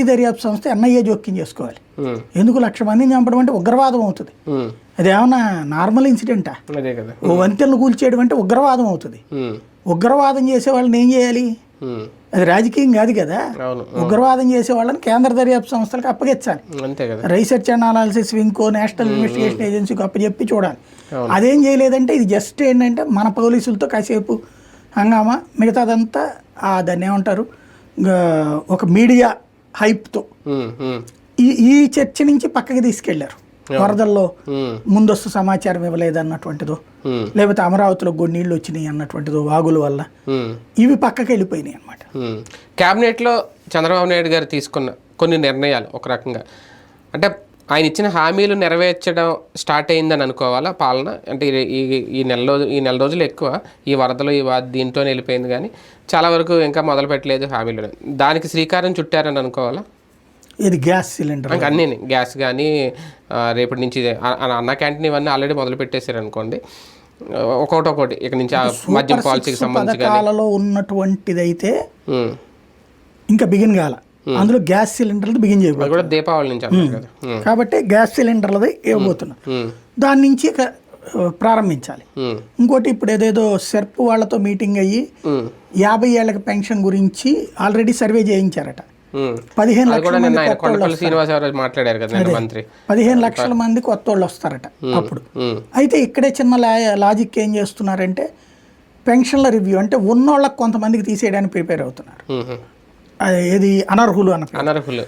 దర్యాప్తు సంస్థ ఎన్ఐఏ జోక్యం చేసుకోవాలి. ఎందుకు లక్ష మందిని చంపడం అంటే ఉగ్రవాదం అవుతుంది. ఉమ్, అది ఏమన్నా నార్మల్ ఇన్సిడెంటా? ఓ వంతెనలు కూల్చేయడం అంటే ఉగ్రవాదం అవుతుంది. ఉగ్రవాదం చేసే వాళ్ళని ఏం చేయాలి? అది రాజకీయం కాదు కదా. ఉగ్రవాదం చేసే వాళ్ళని కేంద్ర దర్యాప్తు సంస్థలకు అప్పగించాలి. రీసెర్చ్ అండ్ అనాలిసిస్ వింకో నేషనల్ ఇన్వెస్టిగేషన్ ఏజెన్సీకి అప్పచెప్పి చూడాలి. అదేం చేయలేదంటే ఇది జస్ట్ ఏంటంటే మన పోలీసులతో కాసేపు హంగామా మిగతాదంతా దాన్ని ఏమంటారు ఇంకా ఒక మీడియా హైప్తో. ఈ ఈ చర్చ నుంచి పక్కకి తీసుకెళ్ళారు. వరదల్లో ముందస్తు సమాచారం ఇవ్వలేదు అన్నటువంటిదో లేకపోతే అమరావతిలో కొన్ని నీళ్ళు వచ్చినాయి అన్నటువంటిదో వాగుల వల్ల ఇవి పక్కకి వెళ్ళిపోయినాయి అనమాట. క్యాబినెట్లో చంద్రబాబు నాయుడు గారు తీసుకున్న కొన్ని నిర్ణయాలు ఒక రకంగా. అంటే ఆయన ఇచ్చిన హామీలు నెరవేర్చడం స్టార్ట్ అయిందని అనుకోవాలా పాలన? అంటే ఈ- ఈ నెల రోజు ఈ నెల రోజులు ఎక్కువ ఈ వరదలు ఈ దీంతో వెళ్ళిపోయింది కానీ చాలా వరకు ఇంకా మొదలు పెట్టలేదు హామీలు. దానికి శ్రీకారం చుట్టారని అనుకోవాలా? ఇది గ్యాస్ సిలిండర్. ఇంకా అన్నీ గ్యాస్ కానీ రేపటి నుంచి అన్న క్యాంటీన్ ఇవన్నీ ఆల్రెడీ మొదలు పెట్టేశారు అనుకోండి. ఒక్కొక్కటి ఒక్కొక్కటి ఇక్కడ నుంచి మద్యం పాలసీకి సంబంధించి ఉన్నటువంటిదైతే ఉమ్. ఇంకా బిగిన్ కాల. అందులో గ్యాస్ సిలిండర్లు బిగిన్ చేయబోతుంది దీపావళి నుంచి కాబట్టి గ్యాస్ సిలిండర్లది ఇవ్వబోతున్నారు ఉమ్, దాని నుంచి ప్రారంభించాలి. ఇంకోటి ఇప్పుడు ఏదేదో సెర్ప్ వాళ్ళతో మీటింగ్ అయ్యి యాభై ఏళ్ళకి పెన్షన్ గురించి ఆల్రెడీ సర్వే చేయించారట. పదిహేను లక్షల మంది శ్రీనివాసరావు మాట్లాడారు కదా మంత్రి. పదిహేను లక్షల మంది కొత్త వాళ్ళు వస్తారట అప్పుడు. అయితే ఇక్కడే చిన్న లాజిక్ ఏం చేస్తున్నారంటే పెన్షన్ల రివ్యూ అంటే ఉన్నోళ్ళకి కొంతమందికి తీసేయడానికి ప్రిపేర్ అవుతున్నారు. ఏది అనర్హులు అన్న అనర్హులు.